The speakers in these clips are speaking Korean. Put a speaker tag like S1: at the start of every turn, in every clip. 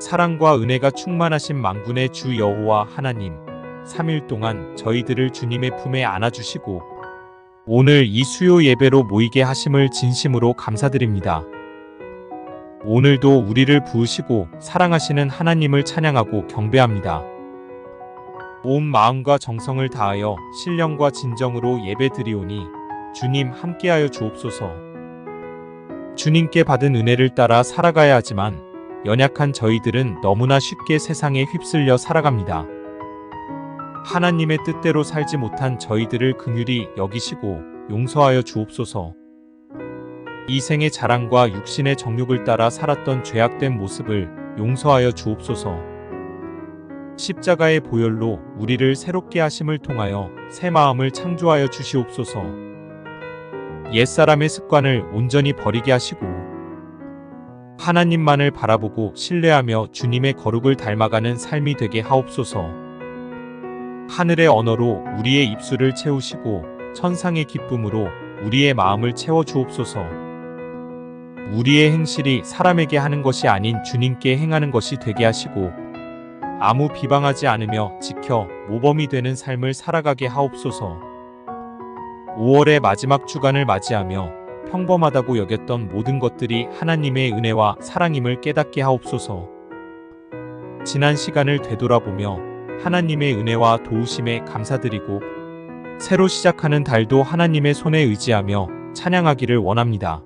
S1: 사랑과 은혜가 충만하신 만군의 주 여호와 하나님, 3일 동안 저희들을 주님의 품에 안아주시고 오늘 이 수요 예배로 모이게 하심을 진심으로 감사드립니다. 오늘도 우리를 부으시고 사랑하시는 하나님을 찬양하고 경배합니다. 온 마음과 정성을 다하여 신령과 진정으로 예배드리오니 주님 함께하여 주옵소서. 주님께 받은 은혜를 따라 살아가야 하지만 연약한 저희들은 너무나 쉽게 세상에 휩쓸려 살아갑니다. 하나님의 뜻대로 살지 못한 저희들을 긍휼히 여기시고 용서하여 주옵소서. 이 생의 자랑과 육신의 정욕을 따라 살았던 죄악된 모습을 용서하여 주옵소서. 십자가의 보혈로 우리를 새롭게 하심을 통하여 새 마음을 창조하여 주시옵소서. 옛사람의 습관을 온전히 버리게 하시고 하나님만을 바라보고 신뢰하며 주님의 거룩을 닮아가는 삶이 되게 하옵소서. 하늘의 언어로 우리의 입술을 채우시고 천상의 기쁨으로 우리의 마음을 채워 주옵소서. 우리의 행실이 사람에게 하는 것이 아닌 주님께 행하는 것이 되게 하시고 아무 비방하지 않으며 지켜 모범이 되는 삶을 살아가게 하옵소서. 5월의 마지막 주간을 맞이하며 평범하다고 여겼던 모든 것들이 하나님의 은혜와 사랑임을 깨닫게 하옵소서. 지난 시간을 되돌아보며 하나님의 은혜와 도우심에 감사드리고 새로 시작하는 달도 하나님의 손에 의지하며 찬양하기를 원합니다.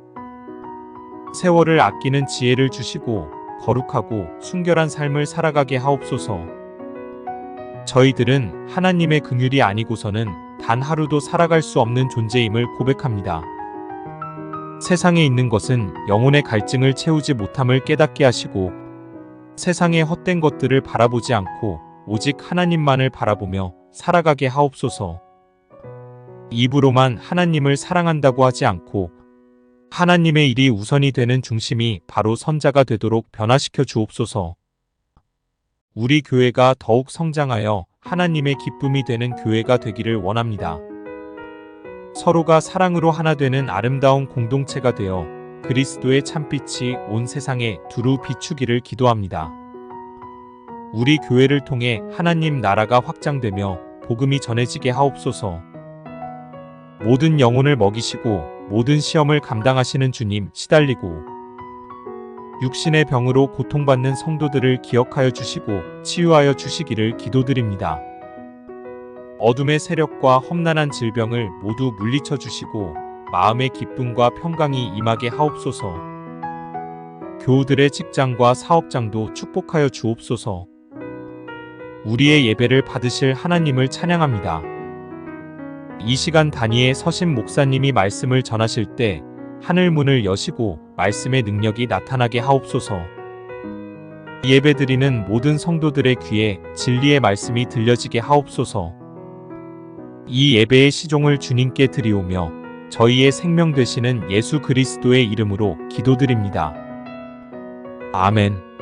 S1: 세월을 아끼는 지혜를 주시고 거룩하고 순결한 삶을 살아가게 하옵소서. 저희들은 하나님의 긍휼이 아니고서는 단 하루도 살아갈 수 없는 존재임을 고백합니다. 세상에 있는 것은 영혼의 갈증을 채우지 못함을 깨닫게 하시고 세상의 헛된 것들을 바라보지 않고 오직 하나님만을 바라보며 살아가게 하옵소서. 입으로만 하나님을 사랑한다고 하지 않고 하나님의 일이 우선이 되는 중심이 바로 선자가 되도록 변화시켜 주옵소서. 우리 교회가 더욱 성장하여 하나님의 기쁨이 되는 교회가 되기를 원합니다. 서로가 사랑으로 하나 되는 아름다운 공동체가 되어 그리스도의 참빛이 온 세상에 두루 비추기를 기도합니다. 우리 교회를 통해 하나님 나라가 확장되며 복음이 전해지게 하옵소서. 모든 영혼을 먹이시고 모든 시험을 감당하시는 주님 시달리고 육신의 병으로 고통받는 성도들을 기억하여 주시고 치유하여 주시기를 기도드립니다. 어둠의 세력과 험난한 질병을 모두 물리쳐 주시고 마음의 기쁨과 평강이 임하게 하옵소서. 교우들의 직장과 사업장도 축복하여 주옵소서. 우리의 예배를 받으실 하나님을 찬양합니다. 이 시간 단위에 서신 목사님이 말씀을 전하실 때 하늘 문을 여시고 말씀의 능력이 나타나게 하옵소서. 예배드리는 모든 성도들의 귀에 진리의 말씀이 들려지게 하옵소서. 이 예배의 시종을 주님께 드리오며 저희의 생명 되시는 예수 그리스도의 이름으로 기도드립니다. 아멘.